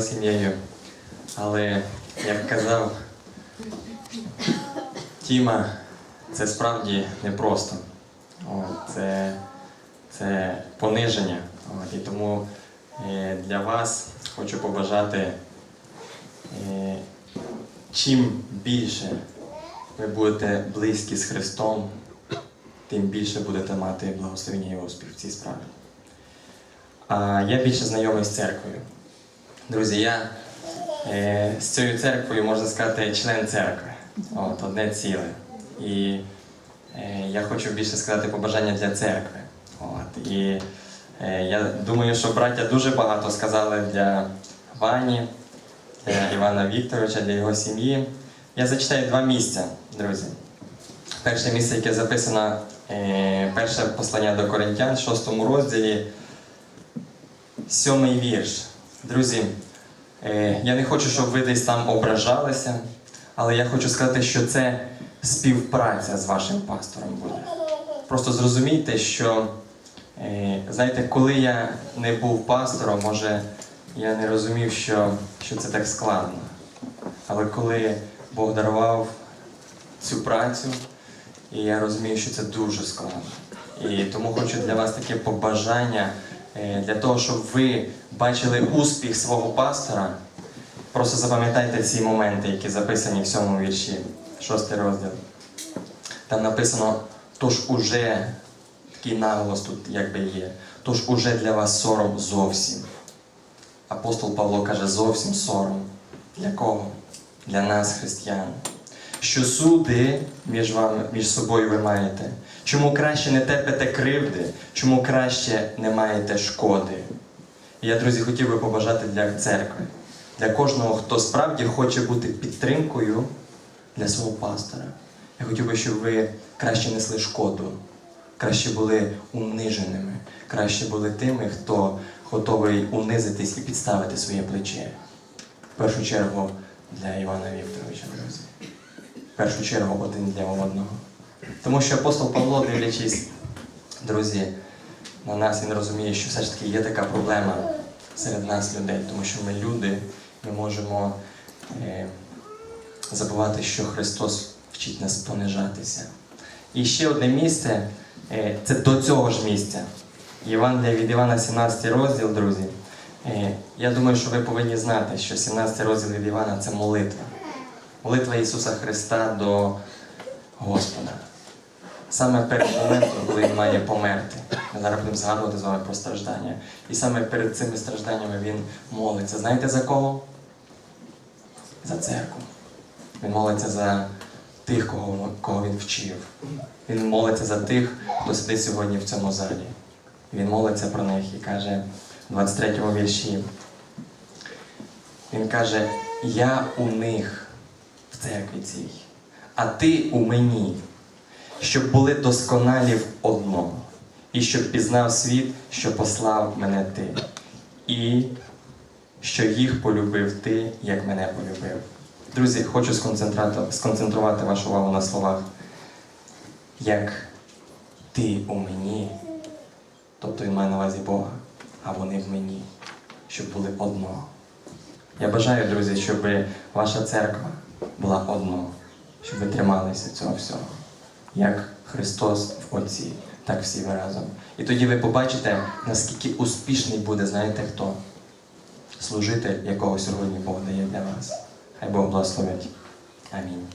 сім'єю. Але, як казав Тіма, це справді непросто. Це, це пониження. От, і тому е, для вас хочу побажати, е, чим більше ви будете близькі з Христом, тим більше будете мати благословення і успіх в цій справі. А я більше знайомий з церквою. Друзі, я е, з цією церквою, можна сказати, член церкви. От, одне ціле. І е, я хочу більше сказати побажання для церкви. От, і е, я думаю, що браття дуже багато сказали для Вані, для Івана Вікторовича, для його сім'ї. Я зачитаю два місця, друзі. Перше місце, яке записано, е, перше послання до Коринтян, 6 розділі, сьомий вірш. Друзі, е, я не хочу, щоб ви десь там ображалися, але я хочу сказати, що це співпраця з вашим пастором буде. Просто зрозумійте, що, е, знаєте, коли я не був пастором, може, я не розумів, що, що це так складно. Але коли Бог дарував цю працю, і я розумію, що це дуже складно. І тому хочу для вас таке побажання для того, щоб ви бачили успіх свого пастора. Просто запам'ятайте ці моменти, які записані в сьомому вірші, шостий розділ. Там написано, тож уже такий наголос тут якби є, тож уже для вас сором зовсім. Апостол Павло каже, зовсім сором. Для кого? Для нас, християн. Що суди між вами, між собою ви маєте? Чому краще не терпите кривди? Чому краще не маєте шкоди? І я, друзі, хотів би побажати для церкви, для кожного, хто справді хоче бути підтримкою для свого пастора. Я хотів би, щоб ви краще несли шкоду, краще були униженими, краще були тими, хто готовий унизитись і підставити своє плече. В першу чергу для Івана Вікторовича, друзі. Першу чергу один для одного. Тому що апостол Павло, дивлячись, друзі, на нас він розуміє, що все ж таки є така проблема серед нас, людей, тому що ми люди, ми можемо е, забувати, що Христос вчить нас понижатися. І ще одне місце е, це до цього ж місця. Євангелія від Івана, 17 розділ, друзі. Е, Я думаю, що ви повинні знати, що 17 розділ від Івана це молитва. Молитва Ісуса Христа до Господа. Саме перед моментом, коли Він має померти. Ми зараз будемо згадувати з вами про страждання. І саме перед цими стражданнями Він молиться. Знаєте за кого? За церкву. Він молиться за тих, кого, кого він вчив. Він молиться за тих, хто сидить сьогодні в цьому залі. Він молиться про них і каже в 23 му вірші. Він каже: Я у них церкві цій, а ти у мені, щоб були досконалі в одному, і щоб пізнав світ, що послав мене ти, і що їх полюбив ти, як мене полюбив. Друзі, хочу сконцентрувати, вашу увагу на словах. Як ти у мені, тобто він має на увазі Бога, а вони в мені, щоб були одно. Я бажаю, друзі, щоб ваша церква була одно, щоб ви трималися цього всього. Як Христос в Отці, так всі ви разом. І тоді ви побачите, наскільки успішний буде, знаєте хто? Служитель, якого сьогодні Бог дає для вас. Хай Бог благословить. Амінь.